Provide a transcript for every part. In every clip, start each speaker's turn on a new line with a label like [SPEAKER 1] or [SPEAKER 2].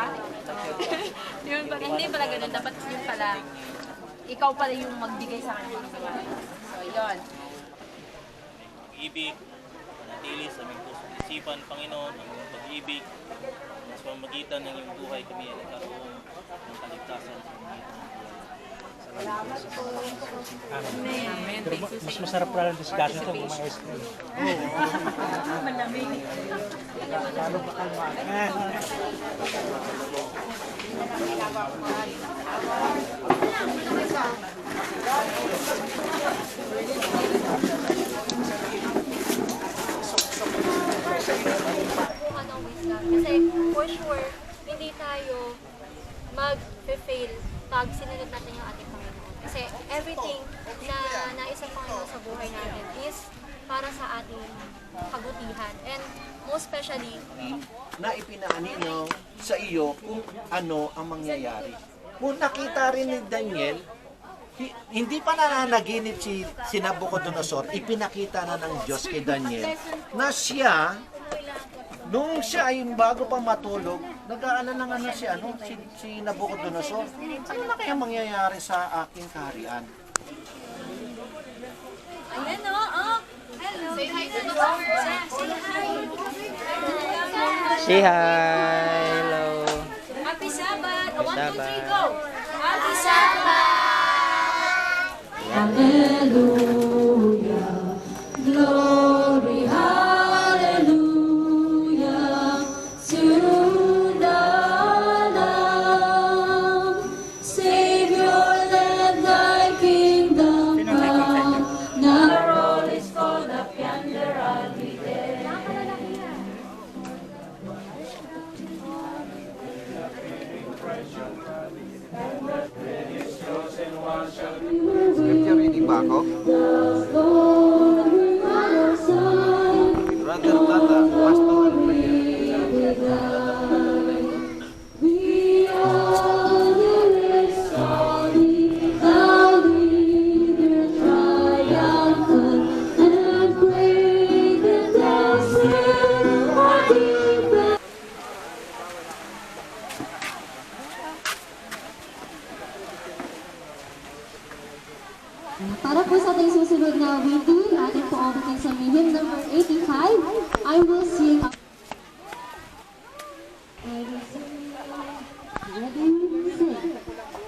[SPEAKER 1] ba? yun pala, hindi pala ganun. Dapat yun pala, ikaw pala yung magbigay sa akin ng mga. So, yun.
[SPEAKER 2] pag-ibig, manatili sa aming pusong isipan, Panginoon, ang iyong pag-ibig, sa pamagitan ng iyong buhay kami ay nagkaroon ng kaligtasan sa pamagitan ng buhay.
[SPEAKER 1] Amen.
[SPEAKER 3] Pero mas masarap pala ang discussion ito kung may ice cream.
[SPEAKER 1] Malamig.
[SPEAKER 3] Lalo pa kalma.
[SPEAKER 4] Kasi for sure, hindi tayo mag-fail pag sinunod natin yung ating Panginoon. Kasi everything na nais ng Panginoon sa buhay natin is para sa ating kabutihan. And most especially,
[SPEAKER 5] na ipinaani niyo sa iyo kung ano ang mangyayari. Kung nakita rin ni Daniel, hi- hindi pa nananaginip si, si Nabucodonosor, ipinakita na ng Diyos kay Daniel na siya, nung siya ay bago pa matulog, nag-aalala nga na si, ano, si, si Nabucodonosor, ano na kaya mangyayari sa aking kaharian?
[SPEAKER 1] Ayan o, oh. Hello. Say hi to the. Say hi.
[SPEAKER 6] Say hi! Hello!
[SPEAKER 1] Happy Sabbath. One, two, three,
[SPEAKER 6] Sabbath.
[SPEAKER 1] go. Happy Sabbath.
[SPEAKER 7] Glory,
[SPEAKER 5] Scripture reading ba ako?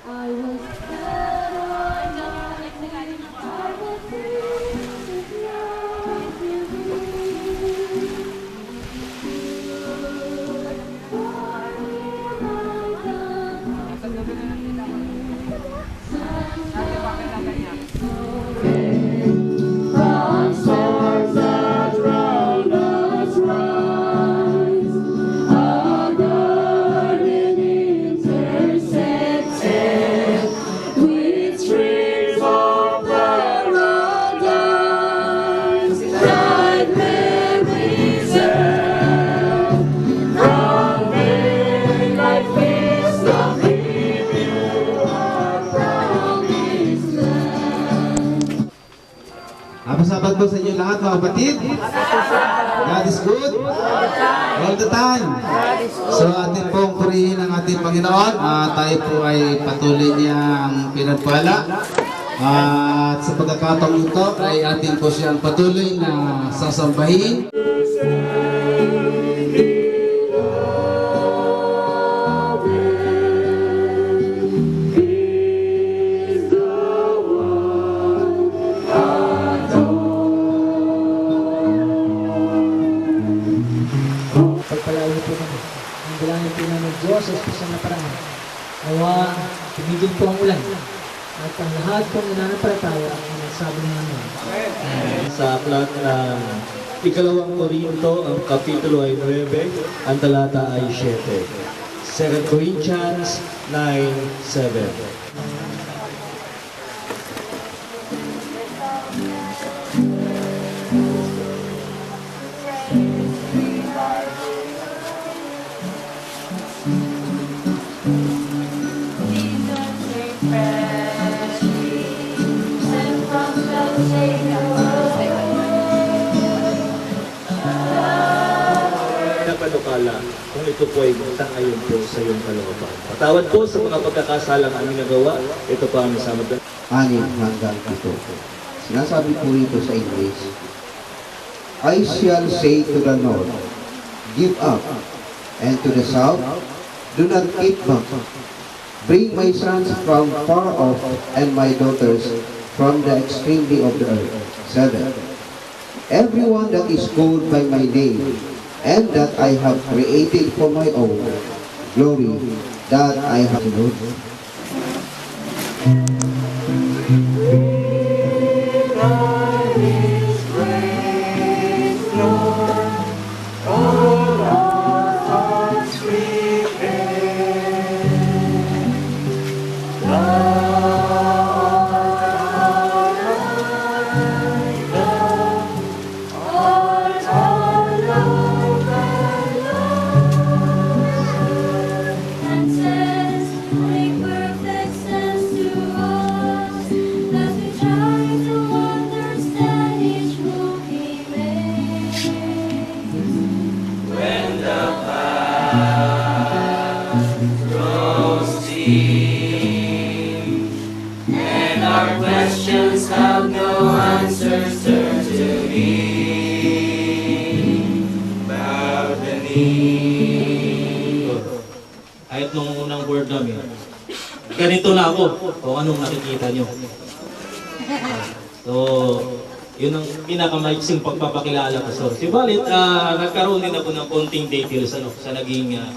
[SPEAKER 7] 아, 이거.
[SPEAKER 8] Napasabad po sa inyo lahat mga kapatid. God is good. All the time. So atin pong purihin ang ating Panginoon. Ah, tayo po ay patuloy niyang pinagpala. At sa pagkakataong ito ay atin po siyang patuloy na sasambahin.
[SPEAKER 3] Diyos sa espesyal na paraan. Nawa, tumigil po ang ulan. At ang lahat pong nananampalataya ang sinasabi namin.
[SPEAKER 9] sa aklat ng ikalawang Korinto, ang kapitulo ay 9, ang talata ay 7. 2 Corinthians 9, 7. Napanukala kung ito ito po ay sangayon po sa iyong kalooban. Patawad po sa mga pagkakasalang aming nagawa. Ito po ang samad
[SPEAKER 10] anim hanggang pito. Sinasabi po rito sa English, I shall say to the north, give up, and to the south, do not keep back. Bring my sons from far off, and my daughters from the extremity of the earth. Seven. Everyone that is called by my name, and that I have created for my own glory, that I have known.
[SPEAKER 2] Kahit nung unang word namin, ganito na ako kung anong nakikita nyo. So, yun ang pinakamaiksing pagpapakilala ko. So, si Balit, ah, nagkaroon din ako ng konting details ano, sa naging ah,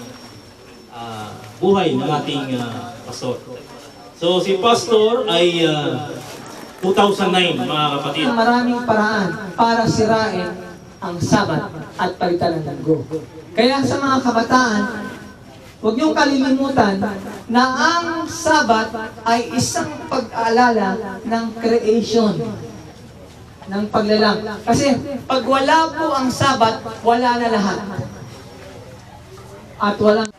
[SPEAKER 2] ah, buhay ng ating ah, pastor. So, si pastor ay ah, 2009, mga kapatid.
[SPEAKER 3] maraming paraan para sirain ang sabat at palitan ng linggo. Kaya sa mga kabataan, huwag niyong kalilimutan na ang sabat ay isang pag-aalala ng creation ng paglalang. Kasi pag wala po ang sabat, wala na lahat. At walang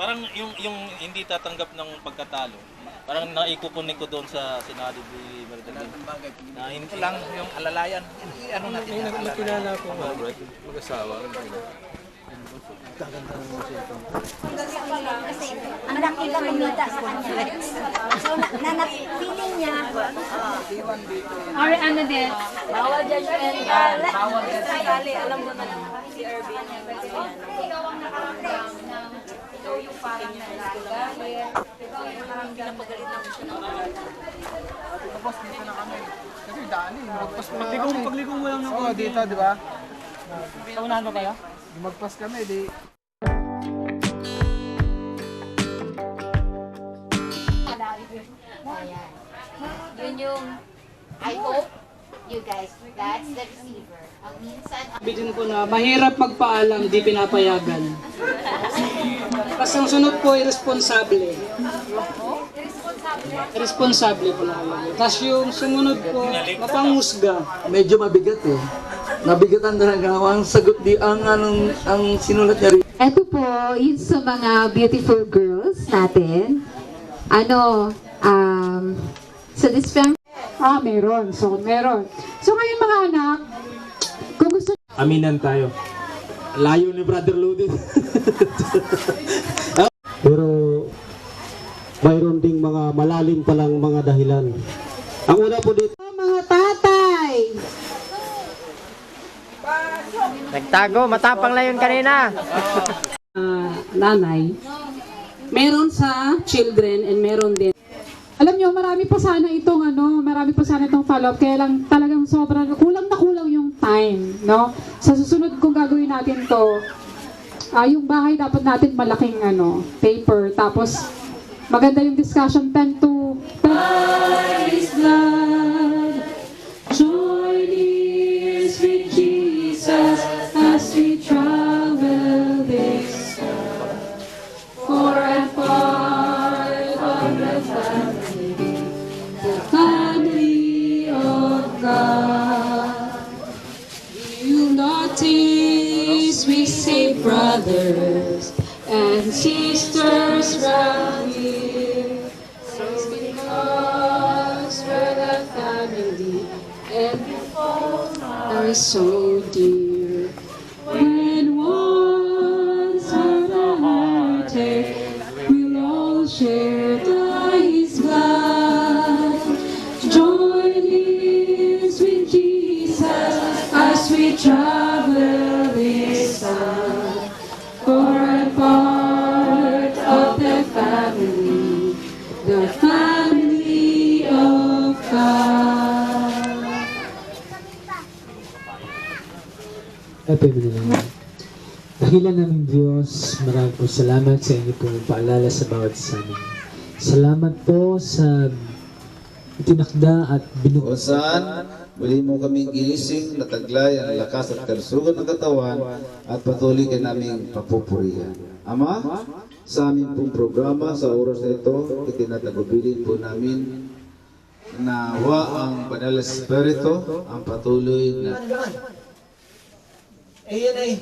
[SPEAKER 2] Parang yung yung hindi tatanggap ng pagkatalo. Parang naikukunik ko doon sa sinabi ni Maridalin. Na hindi lang yung alalayan. Ano natin yung alalayan. ko mag-asawa.
[SPEAKER 11] ang nakita kumita sa kanya. So, na, na, feeling niya,
[SPEAKER 1] Or ano din, bawal judgment. Bawal judgment. alam mo na si Irvin. Ikaw ang ikaw yung parang nalagay. Ikaw yung parang pinapagalitan mo siya ng
[SPEAKER 12] Pagligong, pagligong mo lang ng konti. dito, di ba? Paunahan pa kayo? Magpas kami, di.
[SPEAKER 11] ayan. Yun yung, I hope you guys, that's the receiver. Ang minsan,
[SPEAKER 7] Bigyan ko na mahirap magpaalam, di pinapayagan. Tapos ang sunod po ay responsable. Responsable po naman. Tapos yung sumunod po, mapangusga.
[SPEAKER 9] medyo mabigat eh. Nabigatan talaga ako. Ang sagot di ang anong ang sinulat niya rin.
[SPEAKER 13] Ito po, yun sa mga beautiful girls natin. Ano, um, sa this family,
[SPEAKER 7] Ah, meron. So, meron. So ngayon mga anak, kung gusto
[SPEAKER 9] Aminan tayo. Layo ni Brother Ludin.
[SPEAKER 12] Pero mayroon ding mga malalim palang mga dahilan. Ang una po dito,
[SPEAKER 7] mga tatay,
[SPEAKER 12] Nagtago, matapang lang yun kanina.
[SPEAKER 7] ah, nanay, meron sa children and meron din. Alam nyo, marami pa sana itong ano, marami pa sana itong follow-up, kaya lang talagang sobrang kulang na kulang yung time, no? Sa susunod kung gagawin natin to, ah, yung bahay dapat natin malaking ano, paper, tapos maganda yung discussion 10 to 10 is blood. Brothers and sisters round here. It's because we're the family and we are so dear.
[SPEAKER 14] Happy mo na lang. Dahilan namin Diyos, maraming po salamat sa inyo pong paalala sa bawat isa amin. Salamat po sa itinakda at binuo.
[SPEAKER 8] Saan, muli mo kaming ginising na taglay ang lakas at kalusugan ng katawan at patuloy ka naming papupurihan. Ama, sa aming pong programa sa oras na ito, itinatagubilin po namin na wa ang Banal Espiritu ang patuloy na
[SPEAKER 3] Ayan ay.